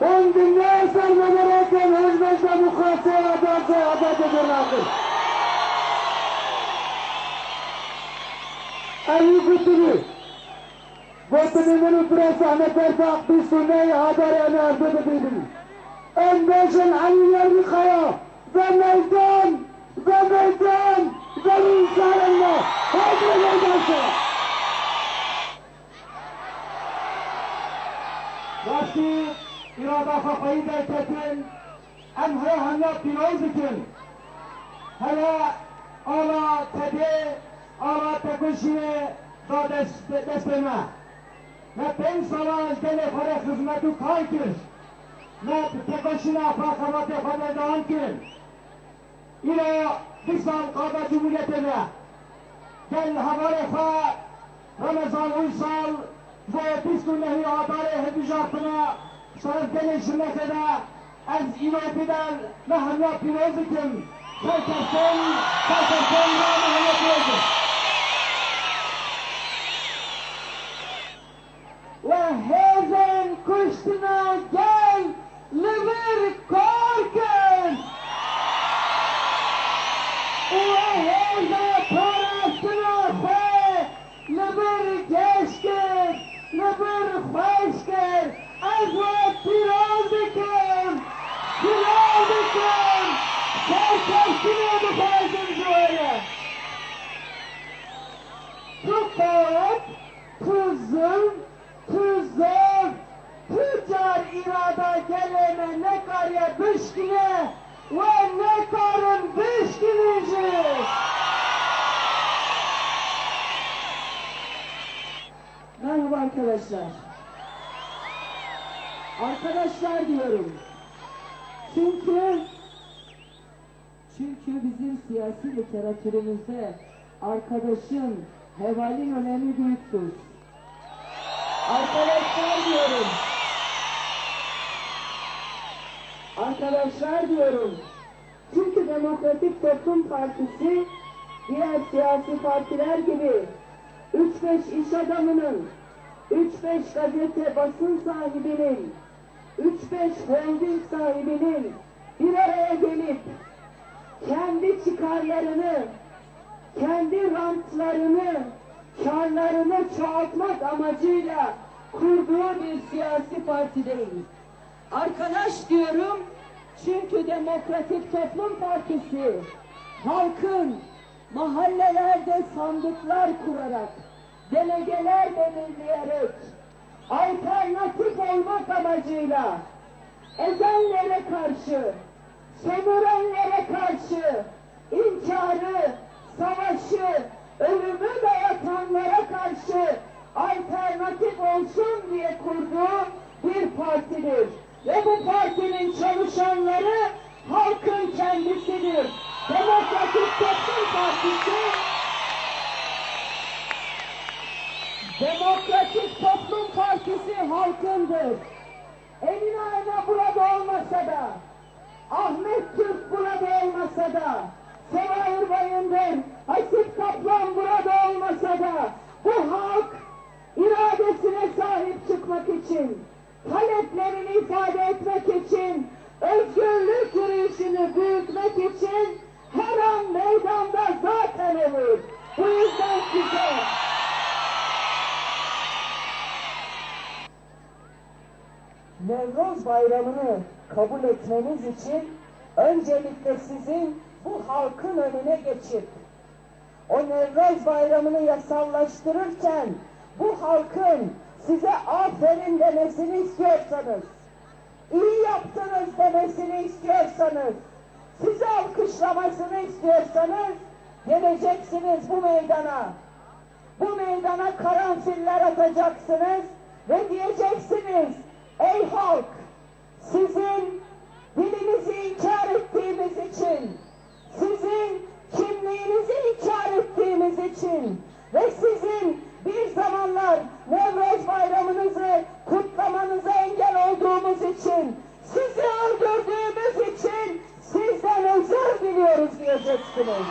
Ben dinlersen memereken özbeşle mukaseye adarsa adat edilmektir. Ali Kutubi Vatanimin utrası Ahmet Erfak bir sünneyi hadar yani ardı bedirin. Öndeşin Ali'ler bir kaya ve meydan ve meydan ve insanınla haydi meydansa. Başlıyor. إرادة فقيدة أم هي هنات بنوزك هلا ألا تدي ألا تكشي دا دست ما. نه پنج سالان دل فر خدمتو کار کرد. نه تکشنا فخرات خدادان کرد. إلى بسال قادة ملتنا دل هبار خا رمضان اون سال زي بسم الله آباره هدجاتنا Çözdeleşime kadar از ایران و محلا پیروز کن. سرکستان سرکستان را به همه پیروز. و هزن کشتنا گل لبر کار کن. و هزن پرستنا خواه لبر گشت کن. لبر خوش کن. از وی tuzum, tuzum, tüccar irada gelene ne karya büşkine ve ne karın büşkinici. Merhaba arkadaşlar. Arkadaşlar diyorum. Çünkü çünkü bizim siyasi literatürümüzde arkadaşın, hevalin önemi büyüktür. Arkadaşlar diyorum. Arkadaşlar diyorum. Çünkü Demokratik Toplum Partisi diğer siyasi partiler gibi 3-5 iş adamının, 3-5 gazete basın sahibinin, 3-5 holding sahibinin bir araya gelip kendi çıkarlarını, kendi rantlarını, karlarını çoğaltmak amacıyla kurduğu bir siyasi parti değil. Arkadaş diyorum çünkü Demokratik Toplum Partisi halkın mahallelerde sandıklar kurarak, delegeler belirleyerek, alternatif olmak amacıyla ezenlere karşı, sömürenlere karşı, bir partidir. Ve bu partinin çalışanları halkın kendisidir. Demokratik Toplum Partisi Demokratik Toplum Partisi halkındır. Emin Ayna burada olmasa da, Ahmet Türk burada olmasa da, Sevair Bayındır, Hasip Kaplan burada olmasa da, bu halk iradesine sahip çıkmak için, taleplerini ifade etmek için, özgürlük yürüyüşünü büyütmek için her an meydanda zaten olur. Bu yüzden size Nevroz bayramını kabul etmeniz için öncelikle sizin bu halkın önüne geçip o Nevroz bayramını yasallaştırırken bu halkın size aferin demesini istiyorsanız, iyi yaptınız demesini istiyorsanız, sizi alkışlamasını istiyorsanız geleceksiniz bu meydana. Bu meydana karanfiller atacaksınız ve diyeceksiniz ey halk sizin dilinizi için, sizi öldürdüğümüz için sizden özür diliyoruz diyeceksiniz.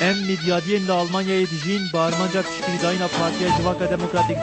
M. Midyadyen'le Almanya'ya Dijin, Bağırmancak Spieldeiner Partiye Civaka Demokratik